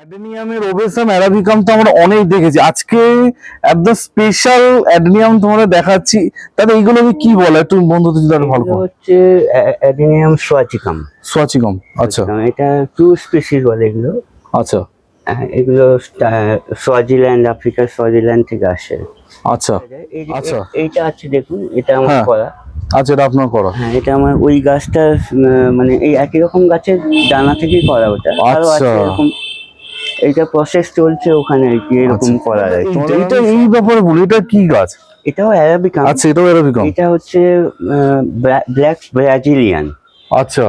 অ্যাডেনিয়ামের ওবেসাম arabicum তো আমরা অনেক দেখেছি। আজকে একদম স্পেশাল অ্যাডেনিয়াম তোমাদের দেখাচ্ছি। তাহলে এইগুলোকে কি বলে? একটু বন্ধুদের যদি আরও ভালো করে। হচ্ছে অ্যাডিনিয়াম সোয়াচিকাম। সোয়াচিকম আচ্ছা। এটা টু স্পিসিস বলে এগুলো। আচ্ছা। এগুলো সোয়াজিল্যান্ড আফ্রিকার সোয়াজিল্যান্ড থেকে আসে। আচ্ছা। আচ্ছা। এইটা আছে দেখুন এটা আমার হ্যাঁ। করা। আচ্ছা এটা আপনার করা। হ্যাঁ এটা আমার ওই গাছটা মানে এই একই রকম গাছের দানা থেকেই করা ওটা। আরও আছে আচ্ছা। এরকম এইটা প্রসেস চলছে ওখানে আর কি এরকম আচ্ছা। করা যায়। এইটা- এটা এই ব্যাপারে বলি এটা কি গাছ? এটাও অ্যারাবিকাম আচ্ছা এটাও অ্যারাবিকাম এটা হচ্ছে ব্ল্যাক ব্রাজিলিয়ান আচ্ছা।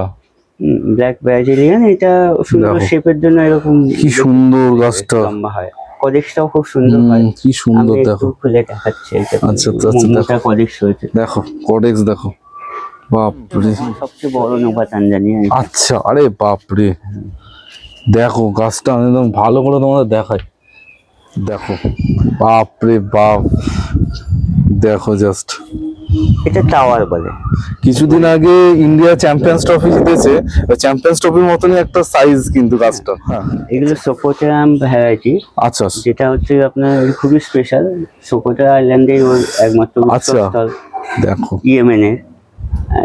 ব্ল্যাক ব্রাজিলিয়ান এটা সুন্দর শেপের জন্য এরকম কি সুন্দর গাছটা। লম্বা হয়। কদেক্সটাও খুব সুন্দর হয়। কি সুন্দর দেখো। খুলে দেখাচ্ছি এটা আচ্ছা, আচ্ছা, আচ্ছা, মোটা কদেক্স হয়েছে দেখো কোডেক্স দেখো। বাপরে। সবচেয়ে বড় নোভা তানজানিয়া এটা। আচ্ছা আরে বাপরে। দেখো গাছটা আমি একদম ভালো করে তোমাদের দেখাই। দেখো বাপরে বাপ। দেখো জাস্ট এটা টাওয়ার বলে। কিছুদিন আগে ইন্ডিয়া চ্যাম্পিয়ন্স ট্রফি জিতেছে। চ্যাম্পিয়ন্স ট্রফির মতনই একটা সাইজ কিন্তু গাছটা। হ্যাঁ। এগুলো সোকোটারাম ভ্যারাইটি আচ্ছা। যেটা হচ্ছে আপনার খুবই স্পেশাল সোকোটা আইল্যান্ডে ওর একমাত্র আচ্ছা। দেখো। ইয়েমেনের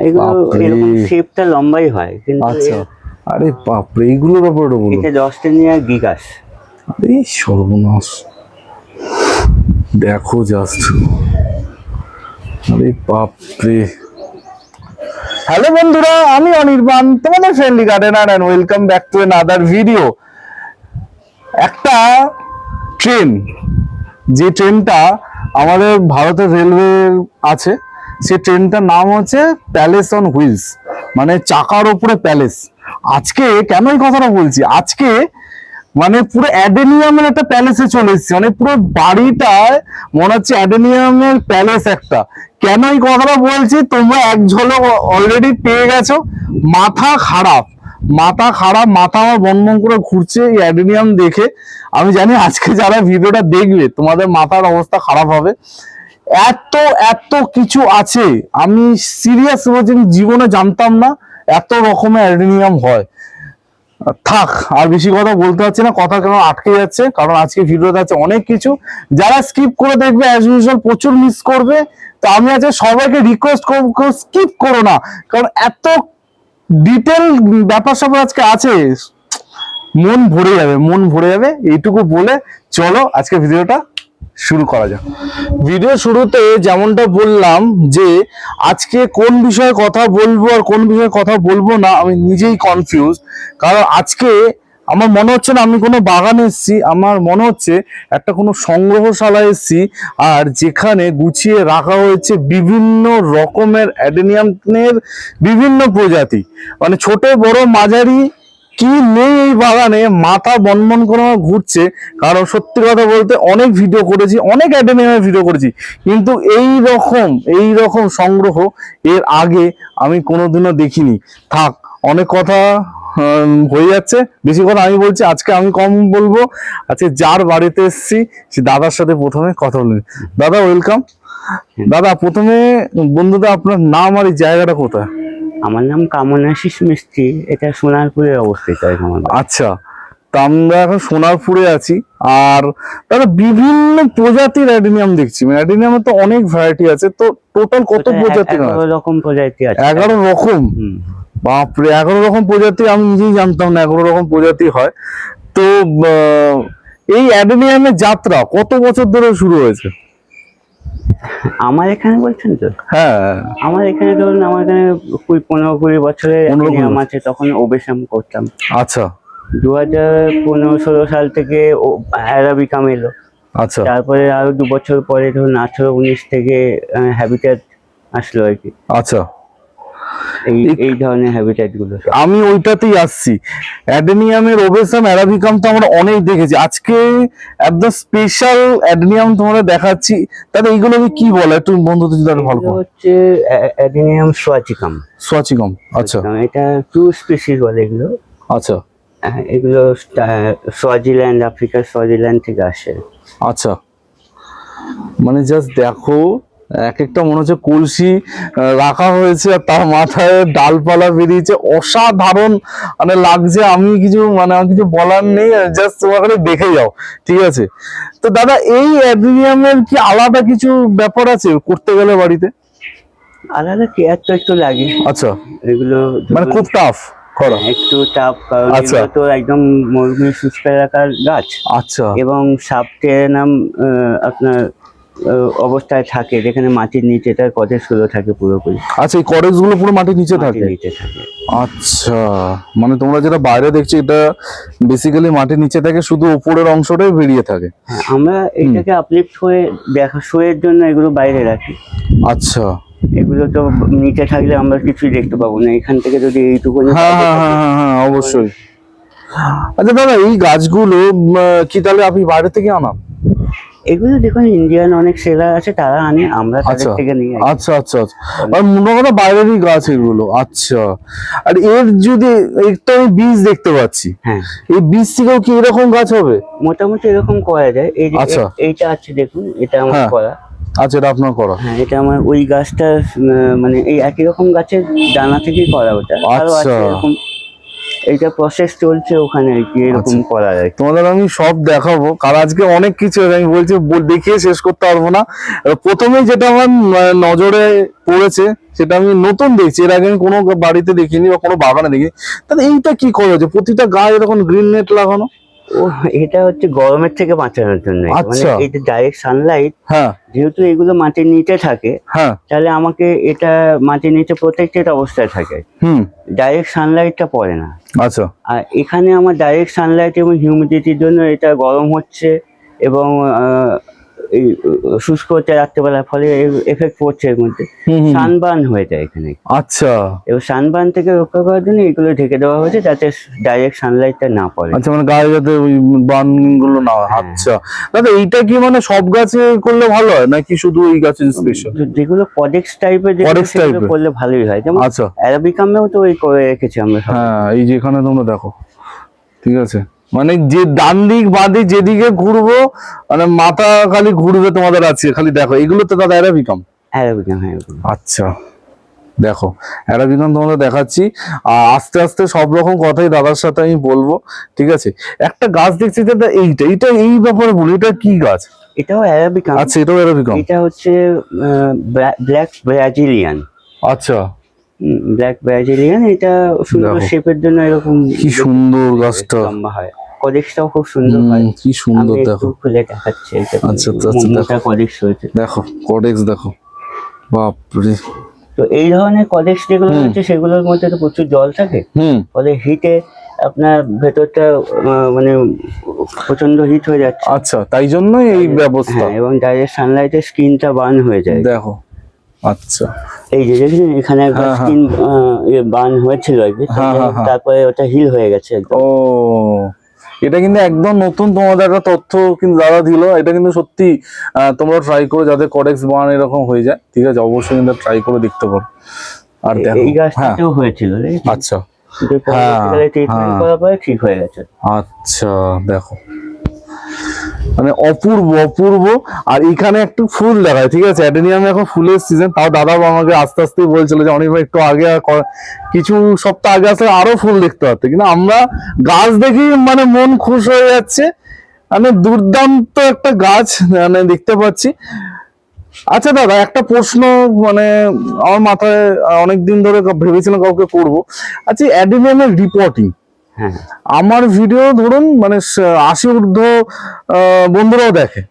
এগুলো। এরকম শেপটা লম্বাই হয়। কিন্তু আচ্ছা। আরে বাপরে এইগুলোর ব্যাপারে বলো। এটা দশটেনিয়া গিগাস আরে সর্বনাশ। দেখো জাস্ট আরে বাপরে। হ্যালো বন্ধুরা আমি অনির্বাণ তোমাদের friendly gardener and welcome back to another video একটা ট্রেন যে ট্রেনটা আমাদের ভারতের রেলওয়ে আছে সে ট্রেনটার নাম হচ্ছে প্যালেস অন হুইলস মানে চাকার ওপরে প্যালেস আজকে কেন এই কথাটা বলছি? আজকে মানে পুরো অ্যাডেনিয়ামের একটা প্যালেসে চলে এসেছি। মানে পুরো বাড়িটায় মনে হচ্ছে অ্যাডেনিয়ামের প্যালেস একটা। কেন এই কথাটা বলছি? তোমরা এক ঝলক অলরেডি পেয়ে গেছো। মাথা খারাপ। মাথা খারাপ, মাথা আমার বনবন করে ঘুরছে এই অ্যাডেনিয়াম দেখে। আমি জানি আজকে যারা ভিডিওটা দেখবে তোমাদের মাথার অবস্থা খারাপ হবে। এত এত কিছু আছে। আমি সিরিয়াস বলছি জীবনে জানতাম না। এত রকমের অ্যাডেনিয়াম হয়। থাক, আর বেশি কথা বলতে পারছি না, কথা কেন আটকে যাচ্ছে, কারণ আজকে ভিডিওতে আছে অনেক কিছু। যারা স্কিপ করে দেখবে অ্যাজ ইউজুয়াল প্রচুর মিস করবে, তো আমি আজকে সবাইকে রিকোয়েস্ট করব স্কিপ করো না, কারণ এত ডিটেল ব্যাপার স্যাপার আজকে আছে, মন ভরে যাবে, মন ভরে যাবে, এইটুকু বলে চলো আজকে ভিডিওটা শুরু করা যাক। ভিডিও শুরুতে যেমনটা বললাম যে আজকে কোন বিষয়ে কথা বলব আর কোন বিষয়ে কথা বলব না, আমি নিজেই কনফিউজ কারণ আজকে আমার মনে হচ্ছে না আমি কোনো বাগানে এসেছি, আমার মনে হচ্ছে একটা কোনো সংগ্রহশালায় এসেছি আর যেখানে গুছিয়ে রাখা হয়েছে বিভিন্ন রকমের অ্যাডেনিয়ামের বিভিন্ন প্রজাতি। মানে ছোট, বড়, মাঝারি কি নেই এই বাগানে? মাথা বনবন করে আমার ঘুরছে। কারণ সত্যি কথা বলতে অনেক ভিডিও করেছি অনেক অ্যাডেনিয়ামের ভিডিও করেছি। কিন্তু এই রকম এই রকম সংগ্রহ এর আগে আমি কোনোদিনও দেখিনি। থাক অনেক কথা হয়ে যাচ্ছে। বেশি কথা আমি বলছি আজকে আমি কম বলব। আজকে যার বাড়িতে এসেছি সে দাদার সাথে প্রথমে কথা বলবি দাদা ওয়েলকাম দাদা প্রথমে বন্ধুদের আপনার নাম আর এই জায়গাটা কোথায়? আমার নাম কামনাশিস মিস্ত্রি এটা সোনারপুরে অবস্থিত আচ্ছা তা আমরা এখন সোনারপুরে আছি আর দাদা বিভিন্ন প্রজাতির অ্যাডিনিয়াম দেখছি মানে অ্যাডিনিয়ামের তো অনেক ভ্যারাইটি আছে তো টোটাল কত ওটা প্রজাতি এগারো রকম প্রজাতি আছে। এগারো রকম? বাপরে এগারো রকম প্রজাতি আমি নিজেই জানতাম না এগারো রকম প্রজাতি হয়। তো এই অ্যাডেনিয়ামের যাত্রা কত বছর ধরে শুরু হয়েছে? আমার এখানে বলছেন তো? হ্যাঁ। আমার এখানে ধরুন আমার এখানে কুড়ি পনেরো কুড়ি বছরের নিয়ম আছে তখন ওবেশাম করতাম। আচ্ছা। দু হাজার পনেরো ষোলো সাল থেকে অ্যারাবিকাম এলো। আচ্ছা। তারপরে আরও দু বছর পরে ধরুন আঠারো উনিশ থেকে হ্যাবিটেট আসলো আর কি। আচ্ছা। এই এই- ধরনের হ্যাবিটেটগুলো আমি ওইটাতেই আসছি। অ্যাডেনিয়ামের ওবেসাম অ্যারাবিকাম তো আমরা অনেক দেখেছি। আজকে একদম স্পেশাল অ্যাডেনিয়াম তোমাদের দেখাচ্ছি। তাহলে এইগুলোকে কি বলে? একটু বন্ধুদের যদি ভালো হচ্ছে অ্যাডিনিয়াম সোয়াচিকাম। সোয়াচিকম আচ্ছা। এটা টু স্পিসিস বলে এগুলো। আচ্ছা। এগুলো সোয়াজিল্যান্ড আফ্রিকার সোয়াজিল্যান্ড থেকে আসে। আচ্ছা। মানে জাস্ট দেখো এক একটা মনে হচ্ছে কলসি রাখা হয়েছে আর তার মাথায় ডালপালা বেরিয়েছে। অসাধারণ মানে লাগছে। আমি কিছু মানে আমার কিছু বলার নেই জাস্ট তোমাকে দেখে যাও ঠিক আছে? তো দাদা এই অ্যাড্রিনিয়ামের কি আলাদা কিছু ব্যাপার আছে করতে গেলে বাড়িতে? আলাদা কেয়ার তো একটু লাগে। আচ্ছা। এগুলো মানে খুব টাফ করা। একটু টাফ কারণ আচ্ছা। এগুলো তো একদম মরুভূমি শুষ্ক এলাকার গাছ। আচ্ছা। এবং সাবটেরানাম আপনার আহ, অবস্থায় থাকে যেখানে মাটির নিচে তার কদের শুরু থাকে পুরোপুরি। আচ্ছা এই করেজগুলো পুরো মাটির নিচে থাকে? নিচে থাকে। আচ্ছা মানে তোমরা যেটা বাইরে দেখছ এটা বেসিক্যালি মাটির নিচে থাকে শুধু উপরের অংশটাই বেরিয়ে থাকে? হ্যাঁ, আমরা এটাকে আপলিফ্ট হয়ে দেখা শোয়ের জন্য এগুলো বাইরে রাখি। আচ্ছা। এগুলো তো নিচে থাকলে আমরা কিছুই দেখতে পাবো না এখান থেকে যদি এইটুকু হ্যাঁ হ্যাঁ হ্যাঁ হ্যাঁ হ্যাঁ অবশ্যই। আচ্ছা দাদা এই গাছগুলো কি তাহলে আপনি বাইরে থেকে আনান? এগুলো দেখুন ইন্ডিয়ান অনেক সেলার আছে তারা আনে আমরা তাদের আচ্ছা। থেকে নিই আচ্ছা আচ্ছা আচ্ছা। আর মনে কথা বাইরেরই গাছ এগুলো আচ্ছা। আর এর যদি একটা আমি বীজ দেখতে পাচ্ছি হ্যাঁ। এই বীজ থেকেও কি এরকম গাছ হবে? মোটামুটি এরকম করা যায়। এই আচ্ছা। এইটা আছে দেখুন এটা আমার হ্যাঁ। করা। আচ্ছা এটা আপনার করা। হ্যাঁ এটা আমার ওই গাছটা মানে এই একই রকম গাছের ডানা থেকেই করা ওটা। আরও আছে আচ্ছা। এরকম এইটা প্রসেস চলছে ওখানে আর কি এরকম আচ্ছা। করা যায়। তোমাদের আমি সব দেখাবো। কারণ আজকে অনেক কিছু আমি বলছি বল- দেখিয়ে শেষ করতে পারব না। প্রথমেই যেটা আমার নজরে পড়েছে সেটা আমি নতুন দেখছি। এর আগে আমি কোনো বাড়িতে দেখিনি বা কোনো বাগানে দেখিনি। তাহলে এইটা কি করা হয়েছে প্রতিটা গায়ে এরকম গ্রিন নেট লাগানো ও এটা হচ্ছে গরমের থেকে বাঁচানোর জন্য মানে এটা ডাইরেক্ট সানলাইট হ্যাঁ। যেহেতু এগুলো মাটির নিচে থাকে হ্যাঁ। তাহলে আমাকে এটা মাটির নিচে প্রোটেক্টেড অবস্থায় থাকে। হুম। ডাইরেক্ট সানলাইটটা পড়ে না। আচ্ছা। আর এখানে আমার ডাইরেক্ট সানলাইট এবং হিউমিডিটির জন্য এটা গরম হচ্ছে এবং শুষ্ক হচ্ছে রাত্রেবেলা ফলে এফেক্ট পড়ছে এর মধ্যে। সানবার্ন হয়ে যায় এখানে। আচ্ছা। এবং সানবার্ন থেকে রক্ষা করার জন্য এগুলো ঢেকে দেওয়া হয়েছে যাতে ডাইরেক্ট সানলাইটটা না পড়ে। আচ্ছা মানে গায়ে যাতে ওই বানগুলো না হয়। আচ্ছা। দাদা এইটা কি মানে সব গাছে করলে ভালো হয়? নাকি শুধু এই গাছের স্পেশাল যেগুলো কডেক্স টাইপের সেগুলো করলে ভালোই হয়। যেমন আচ্ছা। অ্যারাবিকামেও তো ওই করে রেখেছি আমরা হ্যাঁ এই যেখানে তোমরা দেখো। ঠিক আছে? মানে যে ডান দিক বাঁ দিক যেদিকে ঘুরবো মানে মাথা খালি ঘুরবে তোমাদের আছে খালি দেখো এগুলো তো দাদা অ্যারাবিকাম। অ্যারাবিকাম হ্যাঁ আচ্ছা দেখো অ্যারাবিকাম তোমাদের দেখাচ্ছি। আর আস্তে আস্তে সব রকম কথাই দাদার সাথে আমি বলব ঠিক আছে? একটা গাছ দেখছি দাদা এইটা এইটা এই ব্যাপারে বলি এটা কি গাছ? এটাও অ্যারাবিকাম। আচ্ছা এটাও অ্যারাবিকাম। এটা হচ্ছে ব্ল্যাক ব্রাজিলিয়ান। আচ্ছা। ব্ল্যাক ব্রাজিলিয়ান এটা সুন্দর শেপের জন্য এরকম কি সুন্দর গাছটা। লম্বা হয়। কদেক্সটাও খুব সুন্দর হয়। কি সুন্দর দেখো। খুলে দেখাচ্ছি আচ্ছা, আচ্ছা, আচ্ছা, মোটা কদেক্স হয়েছে দেখো কডেক্স দেখো। বাপরে। তো এই ধরনের কদেক্স যেগুলো। হচ্ছে সেগুলোর মধ্যে তো প্রচুর জল থাকে। হুম। ফলে হিটে আপনার ভেতরটা মানে প্রচণ্ড হিট হয়ে যাচ্ছে। আচ্ছা তাই জন্যই এই ব্যবস্থা। হ্যাঁ এবং ডাইরেক্ট সানলাইটে স্কিনটা বার্ন হয়ে যায়। দেখো আচ্ছা। এই যে দেখছেন এখানে একবার। স্কিন বার্ন হয়েছিল আর কি। হ্যাঁ, হ্যাঁ। তারপরে ওটা হিল হয়ে গেছে ও এটা কিন্তু একদম নতুন তোমাদের একটা তথ্য কিন্তু দাদা দিল। এটা কিন্তু সত্যি তোমরা ট্রাই করো যাতে কডেক্স বান এরকম হয়ে যায়। ঠিক আছে অবশ্যই কিন্তু ট্রাই করে দেখতে পারো। আর দেখো এই হ্যাঁ। হয়েছিল আচ্ছা। হ্যাঁ, হ্যাঁ। ঠিক হয়ে গেছে। আচ্ছা দেখো। মানে অপূর্ব অপূর্ব। আর এখানে একটু ফুল দেখায়, ঠিক আছে? অ্যাডেনিয়ামে এখন ফুলের সিজন তাও দাদা আমাকে আস্তে আস্তে বলছিল যে অনেক একটু আগে কিছু সপ্তাহ আগে আসলে আরও ফুল দেখতে পারতে। কিন্তু আমরা গাছ দেখি মানে মন খুশ হয়ে যাচ্ছে। মানে দুর্দান্ত একটা গাছ মানে দেখতে পাচ্ছি। আচ্ছা দাদা, একটা প্রশ্ন মানে আমার মাথায় অনেক দিন ধরে ভেবেছিলাম কাউকে করব। আচ্ছা অ্যাডেনিয়ামের রিপোর্টিং আমার ভিডিও ধরুন মানে আশি ঊর্ধ্ব আহ, বন্ধুরাও দেখে।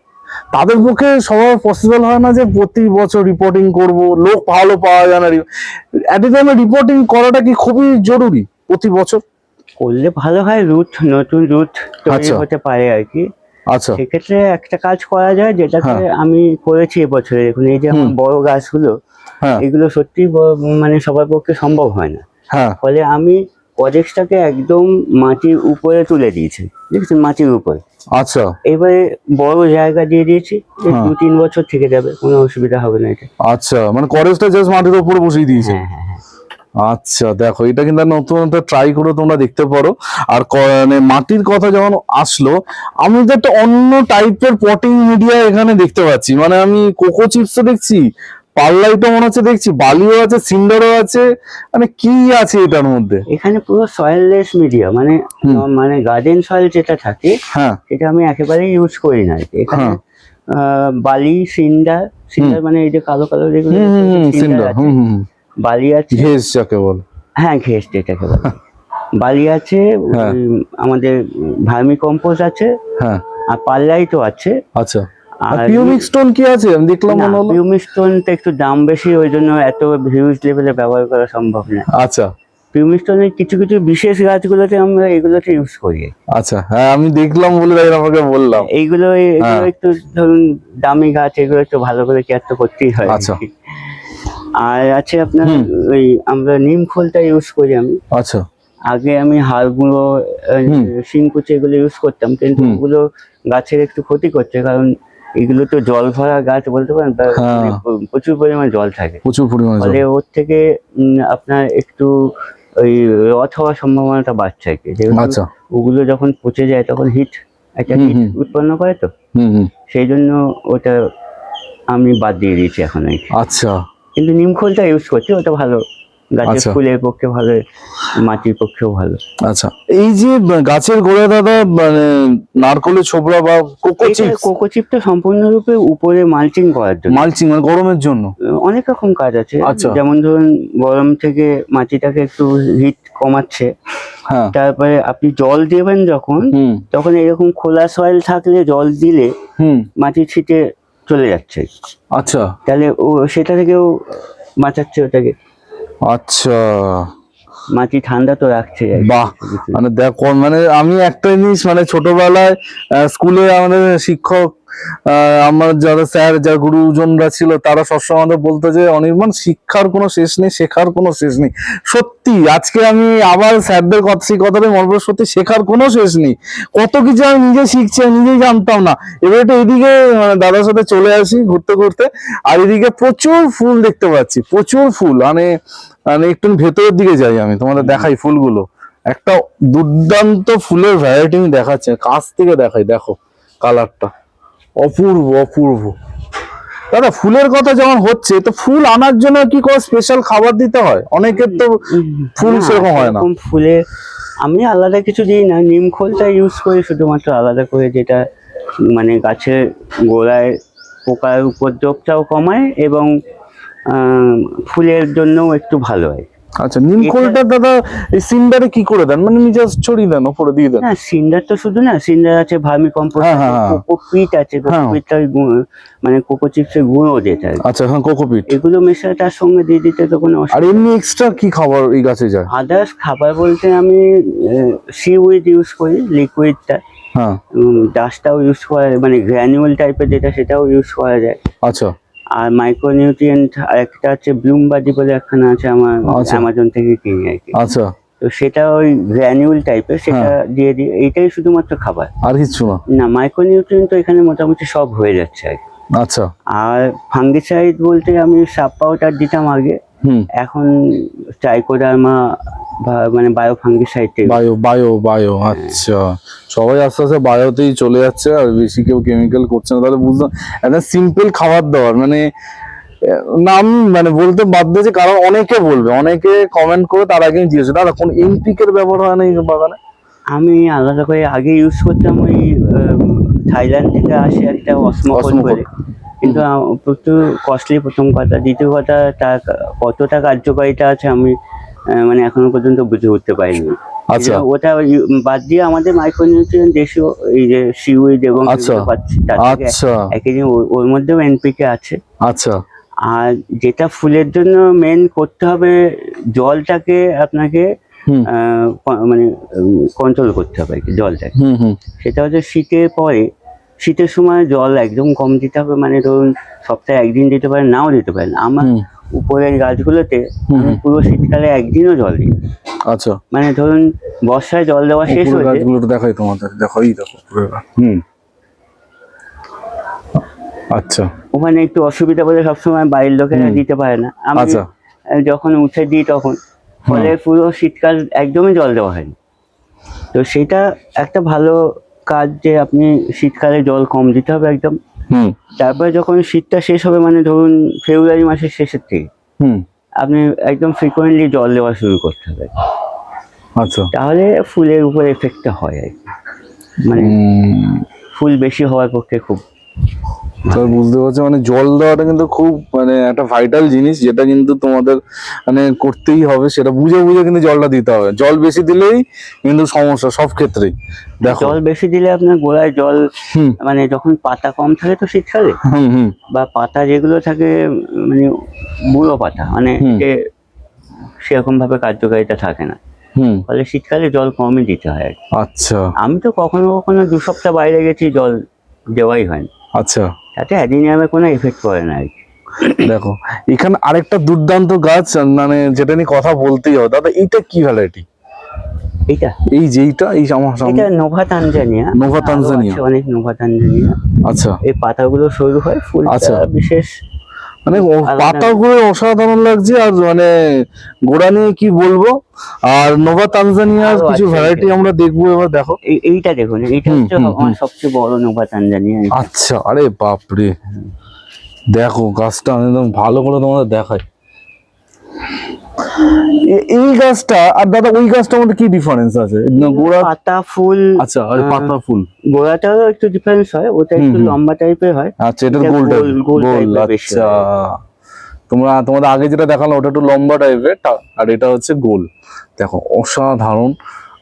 তাদের পক্ষে সবার পসিবল হয় না যে প্রতি বছর রিপোর্টিং করব লোক ভালো পাওয়া যায় না অ্যাট এ টাইমে রিপোর্টিং করাটা কি খুবই জরুরি প্রতি বছর? করলে ভালো হয় রুট নতুন রুট তৈরি আচ্ছা। হতে পারে আর কি। আচ্ছা। সেক্ষেত্রে একটা কাজ করা যায় যেটাকে হ্যাঁ। আমি করেছি এবছরে। দেখুন এই যে বড় গাছগুলো হ্যাঁ। এগুলো সত্যি মানে সবার পক্ষে সম্ভব হয় না। হ্যাঁ। ফলে আমি কজেক্সটাকে একদম মাটির উপরে তুলে দিয়েছি। দেখছেন? মাটির উপরে। আচ্ছা। এবারে বড় জায়গা দিয়ে দিয়েছি হ্যাঁ। দু তিন বছর থেকে যাবে কোনো অসুবিধা হবে না এটা। আচ্ছা মানে করেজটা জাস্ট মাটির উপরে বসিয়ে দিয়েছে। হ্যাঁ হ্যাঁ হ্যাঁ। আচ্ছা দেখো এটা কিন্তু নতুন একটা ট্রাই করে তোমরা দেখতে পারো। আর মানে মাটির কথা যখন আসলো আমি তো একটা অন্য টাইপের পটিং মিডিয়া এখানে দেখতে পাচ্ছি। মানে আমি কোকো চিপসও দেখছি পাল্লাইটও মনে হচ্ছে দেখছি বালিও আছে সিন্ডারও আছে মানে কি আছে এটার মধ্যে? এখানে পুরো সয়েললেস মিডিয়া মানে মানে গার্ডেন সয়েল যেটা থাকে হ্যাঁ। সেটা আমি একেবারেই ইউজ করি না। এখানে হ্যাঁ। বালি সিন্ডার সিন্ডার মানে এই যে কালো কালো যেগুলো সিন্ডার। বালি আছে। ঘেস যাকে বল। হ্যাঁ ঘেস যেটাকে বলে। বালি আছে হ্যাঁ। আমাদের ভার্মি কম্পোজ আছে হ্যাঁ। আর পাল্লাই তো আছে। আচ্ছা। আর পিউমিক স্টোন কি আছে? আমি দেখলাম মনে হলো পিউমিস্টোনটা একটু দাম বেশি ওই জন্য এত হিউজ লেভেলে ব্যবহার করা সম্ভব না। আচ্ছা। কিছু কিছু বিশেষ গাছগুলোতে আমরা এগুলোকে ইউজ করি। আচ্ছা হ্যাঁ আমি দেখলাম বলে তাই আমাকে বললাম। এইগুলো এগুলো হ্যাঁ। একটু ধরুন দামি গাছ এগুলো একটু ভালো করে কেয়ার তো করতেই হয়। আচ্ছা। আর আছে আপনার ওই আমরা নিম খোলটা ইউজ করি আমি। আচ্ছা। আগে আমি হাড় গুঁড়ো শিংকুচি এগুলো ইউজ করতাম কিন্তু। ওগুলো গাছের একটু ক্ষতি করছে কারণ এগুলো তো জল ভরা গাছ বলতে পারেন হ্যাঁ। প্রচুর পরিমাণে জল থাকে। প্রচুর পরিমাণে ফলে ওর থেকে আপনার একটু ওই রথ হওয়ার সম্ভাবনাটা বাড়ছে আর কি। যেহেতু আচ্ছা। ওগুলো যখন পচে যায় তখন হিট একটা হিট উৎপন্ন করে তো? হুম হুম। সেই জন্য ওটা আমি বাদ দিয়ে দিয়েছি এখন আর আচ্ছা। কিন্তু নিমখোলটা ইউজ করছি ওটা ভালো। গাছের আচ্ছা। ফুলের পক্ষে ভালো মাটির পক্ষেও ভালো। আচ্ছা এই যে গাছের গোড়া দাদা মানে নারকলের ছোবড়া বা কোকো চিপস? কোকো চিপটা সম্পূর্ণরূপে উপরে মালচিং করার জন্য। মালচিং মানে গরমের জন্য? অনেক রকম কাজ আছে। আচ্ছা। যেমন ধরুন গরম থেকে মাটিটাকে একটু হিট কমাচ্ছে। হ্যাঁ। তারপরে আপনি জল দেবেন যখন তখন এরকম খোলা সয়েল থাকলে জল দিলে হুম। মাটি ছিটে চলে যাচ্ছে। আচ্ছা। তাহলে ও সেটা থেকেও বাঁচাচ্ছে ওটাকে। আচ্ছা। মাটি ঠান্ডা তো রাখছে বাহ মানে দেখো মানে আমি একটা জিনিস মানে ছোটবেলায় স্কুলে আমাদের শিক্ষক আমার যারা স্যার যারা গুরুজনরা ছিল তারা সবসময় আমাদের বলতো যে অনির্বাণ শিক্ষার কোনো শেষ নেই শেখার কোনো শেষ নেই। সত্যি আজকে আমি আবার স্যারদের কথা সেই কথাটাই মনে পড়ে সত্যি শেখার কোনো শেষ নেই। কত কিছু আমি নিজে শিখছি আমি নিজেই জানতাম না। এবার একটু এদিকে মানে দাদার সাথে চলে আসি ঘুরতে ঘুরতে আর এদিকে প্রচুর ফুল দেখতে পাচ্ছি প্রচুর ফুল। মানে মানে একটু ভেতরের দিকে যাই আমি তোমাদের দেখাই ফুলগুলো। একটা দুর্দান্ত ফুলের ভ্যারাইটি আমি দেখাচ্ছে কাছ থেকে দেখাই দেখো কালারটা অপূর্ব অপূর্ব। দাদা ফুলের কথা যেমন হচ্ছে তো ফুল আনার জন্য কি কোনো স্পেশাল খাবার দিতে হয়? অনেকের তো ফুল সেরকম হয় না। ফুলে আমি আলাদা কিছু দিই না নিম খোলটা ইউজ করি শুধুমাত্র আলাদা করে যেটা মানে গাছের গোড়ায় পোকার উপদ্রবটাও কমায় এবং ফুলের জন্যও একটু ভালো হয়। আচ্ছা নিম খোলটা দাদা সিন্ডারে কি করে দেন? মানে নিজে ছড়িয়ে দেন ওপরে দিয়ে দেন। না সিন্ডার তো শুধু না সিন্ডার আছে ভার্মি কম্পোস্ট হ্যাঁ, আছে হ্যাঁ, হ্যাঁ। কোকোপিট আছে। কোকোপিটটা মানে কোকো চিপসের গুঁড়ো যেটা আচ্ছা হ্যাঁ কোকোপিট এগুলো মেশায় তার সঙ্গে দিয়ে দিতে তো কোনো আর এমনি এক্সট্রা কি খাবার এই গাছে যায়? আদার্স খাবার বলতে আমি সি উইড ইউজ করি লিকুইডটা হ্যাঁ। ডাস্টটাও ইউজ করা মানে গ্র্যানুয়াল টাইপের যেটা সেটাও ইউজ করা যায়। আচ্ছা। আর মাইক্রোনিউট্রিয়েন্ট একটা হচ্ছে ব্লুমবাজি বলে একখানা আছে আমার আচ্ছা। অ্যামাজন থেকে কিনি আর কি। আচ্ছা। তো সেটা ওই গ্র্যানুয়াল টাইপের সেটা দিয়ে দিই এইটাই শুধুমাত্র খাবার। আর কিছু না। না মাইক্রোনিউট্রিয়েন্ট তো এখানে মোটামুটি সব হয়ে যাচ্ছে আর কি। আচ্ছা। আর ফাঙ্গিসাইড বলতে আমি সাপ পাউডার দিতাম আগে। হুম। এখন ট্রাইকোডার্মা মানে bio fungicide bio bio bio আচ্ছা। সবাই আস্তে আস্তে বায়োতেই চলে যাচ্ছে আর বেশি কেউ কেমিক্যাল করছে না। তাহলে বুঝলাম একটা সিম্পল খাবার দাবার মানে নাম মানে বলতে বাধ্য যে কারণ অনেকে বলবে অনেকে কমেন্ট করে তার আগে জিজ্ঞেস দাদা কোন এনপিক এর ব্যবহার হয় না এই বাগানে? আমি আলাদা করে আগে ইউজ করতাম ওই থাইল্যান্ড থেকে আসে একটা অসমকল। বলে। কিন্তু প্রচুর কস্টলি প্রথম কথা। দ্বিতীয় কথা তার কতটা কার্যকারিতা আছে আমি মানে এখনও পর্যন্ত বুঝে উঠতে পারিনি। আচ্ছা। ওটা বাদ দিয়ে আমাদের মাইক্রোনিউট্রিয়েন্ট দেশীয় এই যে সিউইড এবং আচ্ছা। আচ্ছা। ওর- মধ্যেও এনপিকে আছে। আচ্ছা। আর যেটা ফুলের জন্য মেন করতে হবে জলটাকে আপনাকে মানে কন্ট্রোল করতে হবে আর কি জলটাকে। সেটা হচ্ছে শীতের পরে শীতের সময় জল একদম কম দিতে হবে মানে ধরুন সপ্তাহে একদিন দিতে পারেন নাও দিতে পারেন। আমার। উপরের গাছগুলোতে আমি পুরো শীতকালে একদিনও জল দিই আচ্ছা। মানে ধরুন বর্ষায় জল দেওয়া শেষ হয়েছে গাছগুলো দেখাই তোমাদের দেখো এই দেখো হুম। আচ্ছা। ওখানে একটু অসুবিধা বলে সবসময় বাড়ির লোকেরা দিতে পারে না। আমি আচ্ছা। যখন উঠে দিই তখন ফলে পুরো শীতকাল একদমই জল দেওয়া হয়নি। তো সেটা একটা ভালো কাজ যে আপনি শীতকালে জল কম দিতে হবে একদম। হুম। তারপরে যখন শীতটা শেষ হবে মানে ধরুন ফেব্রুয়ারি মাসের শেষের থেকে হুম। আপনি একদম ফ্রিকোয়েন্টলি জল দেওয়া শুরু করতে হবে। আচ্ছা। তাহলে ফুলের উপর এফেক্টটা হয় আর কি। মানে ফুল বেশি হওয়ার পক্ষে খুব তো বুঝতে পারছ মানে জল দেওয়াটা কিন্তু খুব মানে একটা ভাইটাল জিনিস যেটা কিন্তু তোমাদের মানে করতেই হবে সেটা বুঝে বুঝে কিন্তু জলটা দিতে হবে। জল বেশি দিলেই কিন্তু সমস্যা সব ক্ষেত্রেই। দেখো। জল বেশি দিলে আপনার গোড়ায় জল মানে যখন পাতা কম থাকে তো শীতকালে বা পাতা যেগুলো থাকে মানে বুড়ো পাতা মানে। সেরকম ভাবে কার্যকারিতা থাকে না। ফলে শীতকালে জল কমই দিতে হয় আচ্ছা। আমি তো কখনো কখনো দু সপ্তাহ বাইরে গেছি জল দেওয়াই হয়নি। আচ্ছা। তাতে অ্যাডিনিয়ামে কোনো এফেক্ট পড়ে না আর কি। দেখো এখানে আরেকটা দুর্দান্ত গাছ মানে যেটা নিয়ে কথা বলতেই হবে। দাদা এইটা কি ভ্যারাইটি এটা এই যে এইটা এই আমার সামনে। এটা নোভা তানজানিয়া। Nova Tanzania. অনেক নোভা তানজানিয়া। আচ্ছা। এই পাতাগুলো সরু হয় ফুলটা আচ্ছা। বিশেষ মানে। পাতাগুলো অসাধারণ লাগছে আর মানে গোড়া নিয়ে কি বলব? আর নোভা তানজানিয়ার কিছু ভ্যারাইটি আমরা দেখব এবার দেখো। এই এইটা দেখুন এইটা হচ্ছে আমার সবচেয়ে বড় নোভা তানজানিয়া। আচ্ছা আরে বাপরে। দেখো গাছটা একদম ভালো করে তোমাদের দেখাই এ- এই গাছটা আর দাদা ওই গাছটার মধ্যে কি ডিফারেন্স আছে? গোড়া পাতা ফুল আচ্ছা আর পাতা ফুল। গোড়াটাও একটু ডিফারেন্স হয় ওটা একটু। লম্বা টাইপের হয়। আচ্ছা এটা গোল গোল, আচ্ছা। তোমরা তোমাদের আগে যেটা দেখাল ওটা একটু লম্বা টাইপের আর এটা হচ্ছে গোল। দেখো অসাধারণ।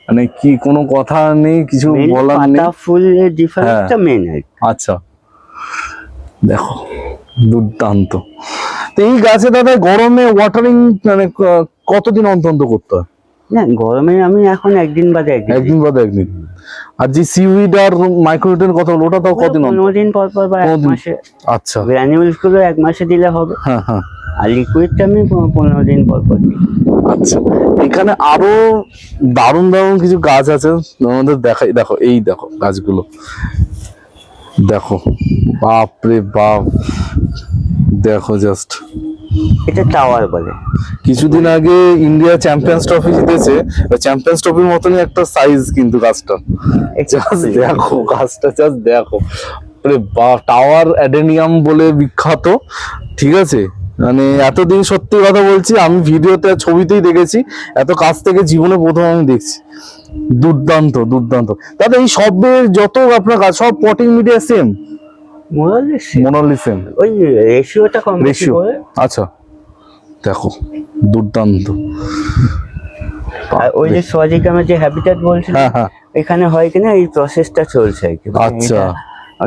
মানে কি কোনো কথা নেই কিছু বলার নেই। পাতা ফুলের ডিফারেন্সটা মেন আর আচ্ছা। দেখো দুর্দান্ত। তো এই গাছে দাদা গরমে ওয়াটারিং মানে কতদিন অন্তর করতে হয়? না গরমে আমি এখন একদিন বাদে একদিন একদিন বাদে একদিন। আর যে সিউইড আর মাইক্রোনিউট্রেন কথা বলো ওটা তাও কদিন দিন পর পর বা এক মাসে। আচ্ছা। গ্র্যানিউলসগুলো এক মাসে দিলে হবে। হ্যাঁ হ্যাঁ। আর লিকুইডটা আমি পনেরো দিন পর পর দিই। আচ্ছা। এখানে আরও দারুণ দারুণ কিছু গাছ আছে আমাদের দেখাই দেখো এই দেখো গাছগুলো। দেখো বাপ রে বাপ। দেখো জাস্ট এটা টাওয়ার বলে। কিছুদিন আগে ইন্ডিয়া চ্যাম্পিয়ন্স ট্রফি জিতেছে। চ্যাম্পিয়ন্স ট্রফির মতনই একটা সাইজ কিন্তু গাছটা। জাস্ট দেখো গাছটা জাস্ট দেখো। টাওয়ার অ্যাডেনিয়াম বলে বিখ্যাত। ঠিক আছে? মানে এতদিন সত্যি কথা বলছি আমি ভিডিওতে ছবিতেই দেখেছি এত কাছ থেকে জীবনে প্রথম আমি দেখছি। দুর্দান্ত দুর্দান্ত। দাদা এই সবের যত আপনার কাজ সব পটিং মিডিয়া সেম মোনালি সেম ওই রেশিওটা কম রেশিও আচ্ছা। দেখো দুর্দান্ত। আর ওই যে যে হ্যাবিটেট হ্যাঁ হ্যাঁ। এখানে হয় কিনা এই প্রসেসটা চলছে কি। মানে আচ্ছা।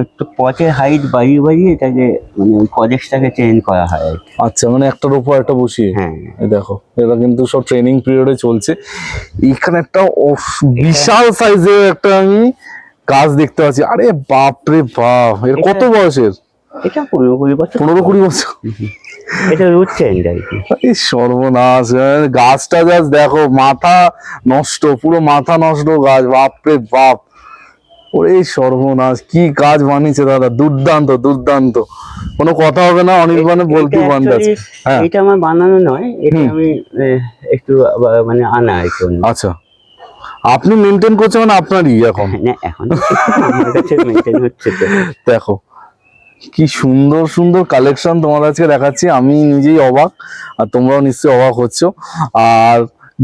একটু পচের হাইট বাড়িয়ে বাড়িয়ে এটাকে মানে ওই কজেক্সটাকে চেঞ্জ করা হয় আচ্ছা মানে একটার উপর একটা বসিয়ে? হ্যাঁ। এই দেখো এটা কিন্তু সব ট্রেনিং পিরিয়ডে চলছে। এখানে একটা বিশাল সাইজের একটা আমি গাছ দেখতে পাচ্ছি। আরে বাপ রে বাপ এর কত বয়সের? এটা পনেরো কুড়ি বছর। পনেরো কুড়ি বছর। এটা রুট চেঞ্জ আর কি। এই সর্বনাশ গাছটা জাস্ট দেখো মাথা নষ্ট পুরো মাথা নষ্ট গাছ বাপ রে বাপ। ওরে সর্বনাশ কি কাজ বানিয়েছে দাদা? দুর্দান্ত দুর্দান্ত। কোনো কথা হবে না অনির্বাণে বলতে বান্ধব হ্যাঁ। এটা আমার বানানো নয় এটা আমি একটু মানে আনা অন্য। আচ্ছা। আপনি মেনটেন করছেন মানে আপনারই এখন? না এখন মেনটেন হচ্ছে দেখো কি সুন্দর সুন্দর কালেকশন তোমার আজকে দেখাচ্ছি। আমি নিজেই অবাক আর তোমরাও নিশ্চয়ই অবাক হচ্ছ। আর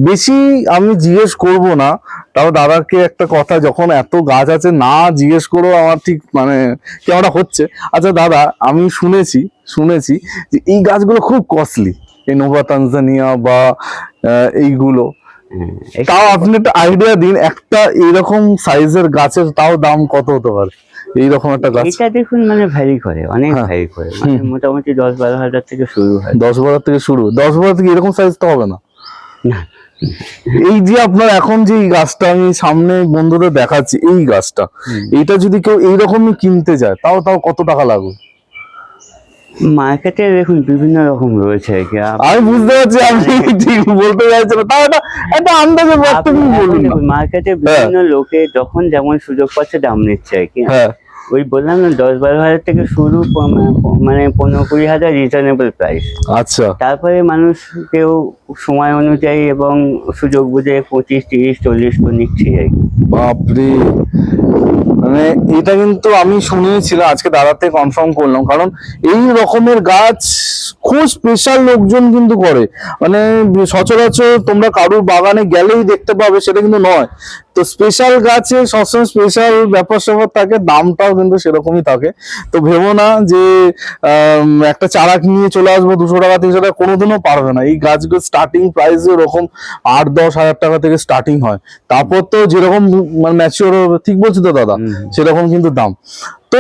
বেশি আমি জিজ্ঞেস করব না তাও দাদাকে একটা কথা যখন এত গাছ আছে না জিজ্ঞেস করো আমার ঠিক মানে কেমনটা হচ্ছে। আচ্ছা দাদা আমি শুনেছি শুনেছি যে এই গাছগুলো খুব কস্টলি এই নোভা তানজানিয়া বা এইগুলো। তাও আপনি একটা আইডিয়া দিন একটা এরকম সাইজের গাছের তাও দাম কত হতে পারে? এইরকম একটা গাছ। এটা দেখুন মানে ভ্যারি করে অনেক। ভ্যারি করে। মানে মোটামুটি দশ বারো হাজার থেকে শুরু হয়। দশ বারো থেকে শুরু। দশ বারো থেকে এরকম সাইজ তো হবে না। না এই যে আপনার এখন যে এই গাছটা আমি সামনে বন্ধুদের দেখাচ্ছি এই গাছটা এটা যদি কেউ এইরকমই কিনতে যায় তাও তাও কত টাকা লাগবে? মার্কেটে দেখুন বিভিন্ন রকম রয়েছে। আর কি আমি বুঝতে পারছি আপনি ঠিক বলতে চাইছেন না। তাও এটা একটা আন্দাজে বলুন মার্কেটে বিভিন্ন লোকে যখন যেমন সুযোগ পাচ্ছে দাম নিচ্ছে আর কি হ্যাঁ। ওই বললাম না দশ বারো হাজার থেকে শুরু মানে পনেরো কুড়ি হাজার রিজনেবল প্রাইস আচ্ছা। তারপরে মানুষ কেউ সময় অনুযায়ী এবং সুযোগ বুঝে পঁচিশ তিরিশ চল্লিশ তো নিচ্ছে বাপরে! মানে এটা কিন্তু আমি শুনেছিলাম আজকে দাদাতে কনফার্ম করলাম। কারণ এই রকমের গাছ খুব স্পেশাল লোকজন কিন্তু করে। মানে সচরাচর তোমরা কারুর বাগানে গেলেই দেখতে পাবে, সেটা কিন্তু নয়। তো স্পেশাল গাছে সবসময় স্পেশাল ব্যাপার স্যাপার থাকে, দামটাও কিন্তু সেরকমই থাকে। তো ভেবো না যে একটা চারা নিয়ে চলে আসব দুশো টাকা, তিনশো টাকা, কোনোদিনও পারবে না। এই গাছগুলো স্টার্টিং প্রাইস ওরকম আট, দশ হাজার টাকা থেকে স্টার্টিং হয়। তারপর তো যেরকম মানে ম্যাচিওর ঠিক বলছি তো দাদা সেরকম কিন্তু দাম। তো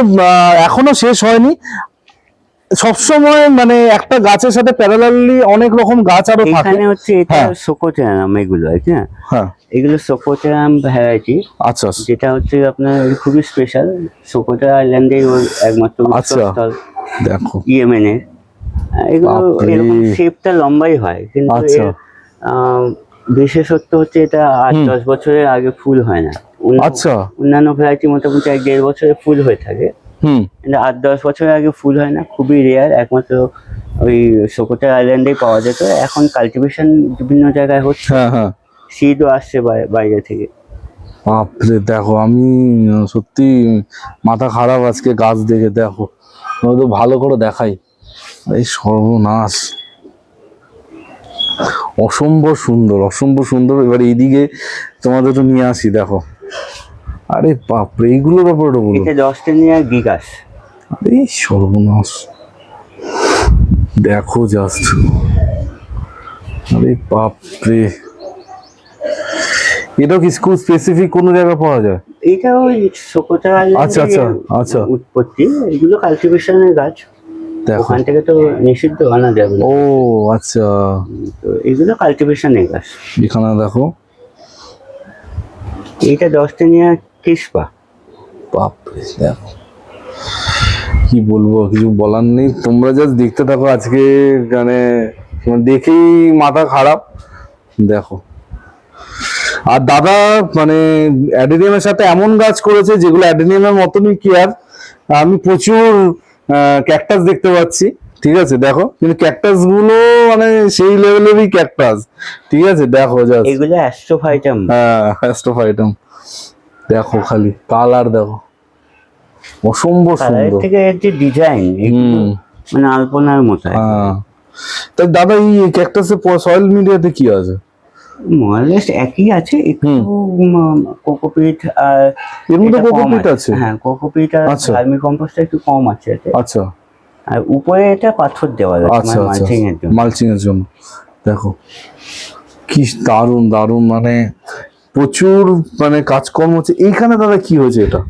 এখনও শেষ হয়নি। সবসময় মানে একটা গাছের সাথে প্যারালালি অনেক রকম গাছ আরও থাকে। এখানে হচ্ছে এটা হ্যাঁ। এগুলো কি হ্যাঁ। এগুলো সোকোটেরাম ভ্যারাইটি আচ্ছা যেটা হচ্ছে আপনার খুবই স্পেশাল সোকোটা আইল্যান্ডে ওর একমাত্র আচ্ছা। উৎসস্থল দেখো। ইয়েমেন এগুলো এরকম শেপটা লম্বাই হয়। কিন্তু আচ্ছা। বিশেষত্ব হচ্ছে এটা আট দশ বছরের আগে ফুল হয় না। আচ্ছা। অন্যান্য ভ্যারাইটি মোটামুটি এক দেড় বছরে ফুল হয়ে থাকে। হুম। কিন্তু আট দশ বছরের আগে ফুল হয় না খুবই রেয়ার একমাত্র ওই সোকোটা আইল্যান্ডেই পাওয়া যেত। এখন কাল্টিভেশন বিভিন্ন জায়গায় হচ্ছে। হ্যাঁ হ্যাঁ। সিডও আসছে বাইরে থেকে। বাপরে দেখো আমি সত্যি মাথা খারাপ আজকে গাছ দেখে দেখো। তো ভালো করে দেখাই। এই সর্বনাশ। অসম্ভব সুন্দর অসম্ভব সুন্দর। এবার এইদিকে তোমাদের তো নিয়ে আসি দেখো। আরে বাপরে এইগুলোর ব্যাপারে বলো। এটা গিগাস। আরে সর্বনাশ। দেখো জাস্ট আরে বাপরে। এটা কি স্কুল স্পেসিফিক কোনো জায়গায় পাওয়া যায়? এইটা ওই সোকোটা আচ্ছা, আচ্ছা, আচ্ছা। উৎপত্তি। এগুলো কাল্টিভেশনের গাছ। ওখান থেকে তো নিষিদ্ধ আনা যাবে না। ও আচ্ছা। তো এগুলো কাল্টিভেশনের গাছ এখানে দেখো। এইটা দশটেনিয়া কিসপা? বাপরে দেখো। কি বলব কিছু বলার নেই। তোমরা জাস্ট দেখতে থাকো আজকে মানে দেখেই মাথা খারাপ। দেখো। আর দাদা মানে অ্যাডেনিয়ামের সাথে এমন গাছ করেছে যেগুলো অ্যাডেনিয়ামের মতনই কেয়ার আমি প্রচুর ক্যাকটাস দেখতে পাচ্ছি। ঠিক আছে দেখো। কিন্তু ক্যাকটাসগুলো মানে সেই লেভেলেরই ক্যাকটাস ঠিক আছে দেখো জাস্ট এগুলো অ্যাস্ট্রোফাইটাম হ্যাঁ অ্যাস্ট্রোফাইটাম দেখো খালি কালার দেখো। অসম্ভব সুন্দর। থেকে যে ডিজাইন মানে আলপনার মতো হ্যাঁ। তা দাদা এই ক্যাকটাসের সয়েল মিডিয়াতে কি আছে? মহারাষ্ট একই আছে একটু কোকোপিট আর এর মধ্যে কোকোপিট আছে। হ্যাঁ কোকোপিট আর আচ্ছা। ভার্মি কম্পোস্টটা একটু কম আছে এতে। আচ্ছা। আর উপরে এটা পাথর দেওয়া আছে মালচিং এর জন্য। মালচিং এর জন্য। দেখো কি দারুণ দারুণ মানে প্রচুর মানে কাজকর্ম হচ্ছে। এইখানে দাদা কি হয়েছে এটা?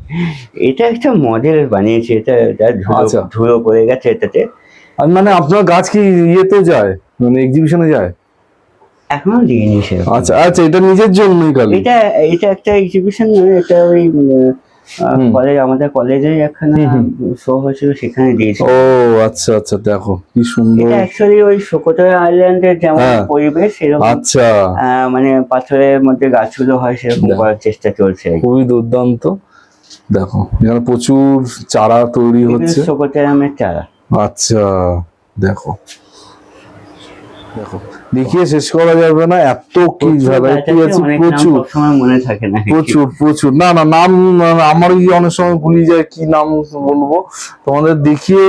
এটা একটা মডেল বানিয়েছে এটা যা ধুলো আচ্ছা। ধুলো পড়ে গেছে এটাতে। মানে আপনার গাছ কি ইয়েতে যায়? মানে এক্সিবিশনে যায়? এখনও দিইনি সেরকম। আচ্ছা আচ্ছা এটা নিজের জন্যই খালি। এটা এটা একটা এক্সিবিশন এটা ওই কলেজ আমাদের কলেজে একখানা শো হয়েছিল সেখানে দিয়েছে। ও আচ্ছা আচ্ছা দেখো কি সুন্দর। এটা অ্যাকচুয়ালি ওই সোকোটা আইল্যান্ডের যেমন হ্যাঁ। পরিবেশ সেরকম আচ্ছা। মানে পাথরের মধ্যে গাছগুলো হয় সেরকম। করার চেষ্টা চলছে খুবই দুর্দান্ত। দেখো এখানে প্রচুর চারা তৈরি হচ্ছে। সোকোটারামের চারা। আচ্ছা দেখো। দেখো দেখিয়ে শেষ করা যাবে না এত কি প্রচুর ভ্যারাইটি আছে, আছে? অনেক নাম প্রচুর। মনে থাকে না প্রচুর প্রচুর। না না নাম আমারই অনেক সময় ভুলি যায় কি নাম বলব। তোমাদের দেখিয়ে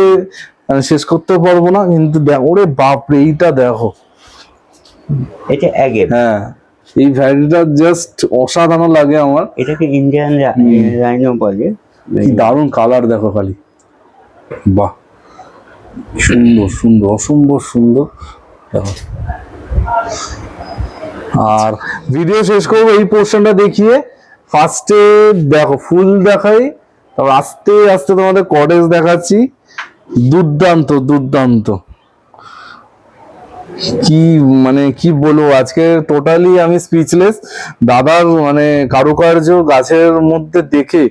শেষ করতে পারব না কিন্তু দেখো ওরে বাপরে এইটা দেখো। এটা অ্যাগেপ হ্যাঁ এই ভ্যারাইটিটা জাস্ট অসাধারণ লাগে আমার। এটাকে ইন্ডিয়ান রাইনো বলে। কি দারুণ কালার দেখো খালি। বাহ সুন্দর সুন্দর অসম্ভব সুন্দর। দেখো। আর ভিডিও শেষ করব এই পোর্শনটা দেখিয়ে। ফার্স্টে দেখো ফুল দেখাই। তারপর আস্তে আস্তে তোমাদের কটেজ দেখাচ্ছি। দুর্দান্ত দুর্দান্ত। কি মানে কি বলব, আজকে টোটালি আমি স্পিচলেস দাদার মানে কারুকার্য গাছের মধ্যে দেখে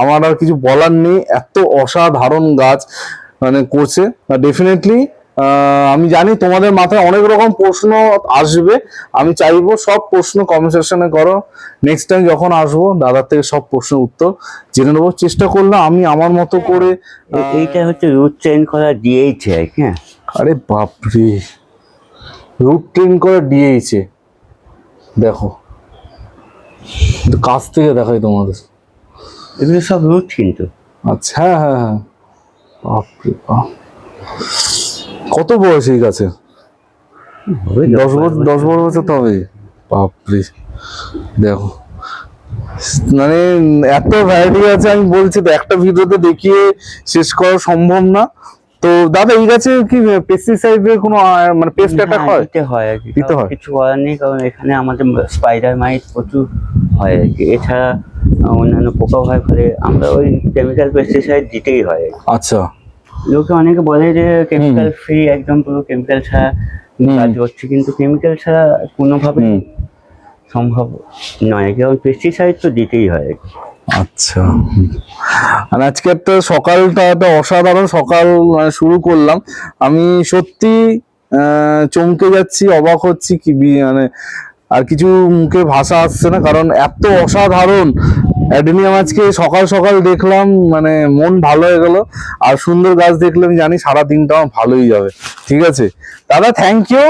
আমার আর কিছু বলার নেই। এত অসাধারণ গাছ মানে করছে। ডেফিনেটলি আমি জানি তোমাদের মাথায় অনেক রকম প্রশ্ন আসবে। আমি চাইব সব প্রশ্ন কমেন্ট সেকশনে করো। নেক্সট টাইম যখন আসব দাদার থেকে সব প্রশ্নের উত্তর জেনে নেব। চেষ্টা করলাম আমি আমার মতো করে এইটা হচ্ছে রুট চেঞ্জ করা দিয়েইছে হ্যাঁ। আরে বাপরে। রুট ট্রেন করে দিয়েছে দেখো। কাছ থেকে দেখাই তোমাদের। এগুলো সব রুট কিন্তু। আচ্ছা হ্যাঁ হ্যাঁ হ্যাঁ। বাপরে বাপ। কত বয়স এই গাছে? দশ বছর দশ বারো বছর তো হবে বাপরে। দেখো। মানে এত ভ্যারাইটি আছে আমি বলছি তো একটা ভিডিওতে দেখিয়ে শেষ করা সম্ভব না। তো দাদা এই গাছে কি পেস্টিসাইডের কোনো মানে পেস্ট অ্যাটাক হ্যাঁ, হয়? দিতে হয় আর কি দিতে হয়? কিছু করার নেই কারণ এখানে আমাদের স্পাইডার মাইট প্রচুর হয় আর কি। এছাড়া অন্যান্য পোকা হয় ফলে আমরা ওই কেমিক্যাল পেস্টিসাইড দিতেই হয় আচ্ছা। লোকে অনেকে বলে যে কেমিক্যাল ফ্রি একদম পুরো কেমিক্যাল ছাড়া কাজ হচ্ছে। কিন্তু কেমিক্যাল ছাড়া কোনোভাবে সম্ভব নয়। কারণ পেস্টিসাইড তো দিতেই হয়। আচ্ছা। আর আজকে একটা সকালটা একটা অসাধারণ সকাল শুরু করলাম। আমি সত্যি আহ, চমকে যাচ্ছি অবাক হচ্ছি কি মানে আর কিছু মুখে ভাষা আসছে না, কারণ এত অসাধারণ অ্যাডেনিয়াম আজকে সকাল সকাল দেখলাম মানে মন ভালো হয়ে গেল। আর সুন্দর গাছ দেখলে আমি জানি সারা দিনটা আমার ভালোই যাবে। ঠিক আছে? দাদা থ্যাংক ইউ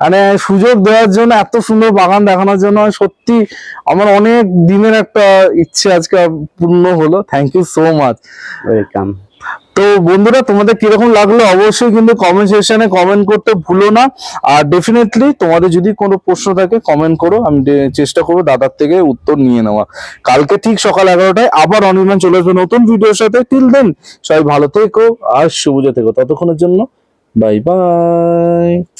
মানে সুযোগ দেওয়ার জন্য, এত সুন্দর বাগান দেখানোর জন্য সত্যি আমার অনেক দিনের একটা ইচ্ছে আজকে পূর্ণ হলো। Thank you so much welcome তো বন্ধুরা, তোমাদের কীরকম লাগল অবশ্যই কিন্তু কমেন্ট সেকশনে কমেন্ট করতে ভুলো না। আর ডেফিনেটলি তোমাদের যদি কোনো প্রশ্ন থাকে কমেন্ট করো। আমি চেষ্টা করব দাদার থেকে উত্তর নিয়ে নেওয়া। কালকে ঠিক সকাল এগারোটায় আবার অনির্মাণ চলে আসবে নতুন ভিডিওর সাথে। টিল দেন সবাই ভালো থেকো আর সুবিধা থেকো ততক্ষণের জন্য বাই বাই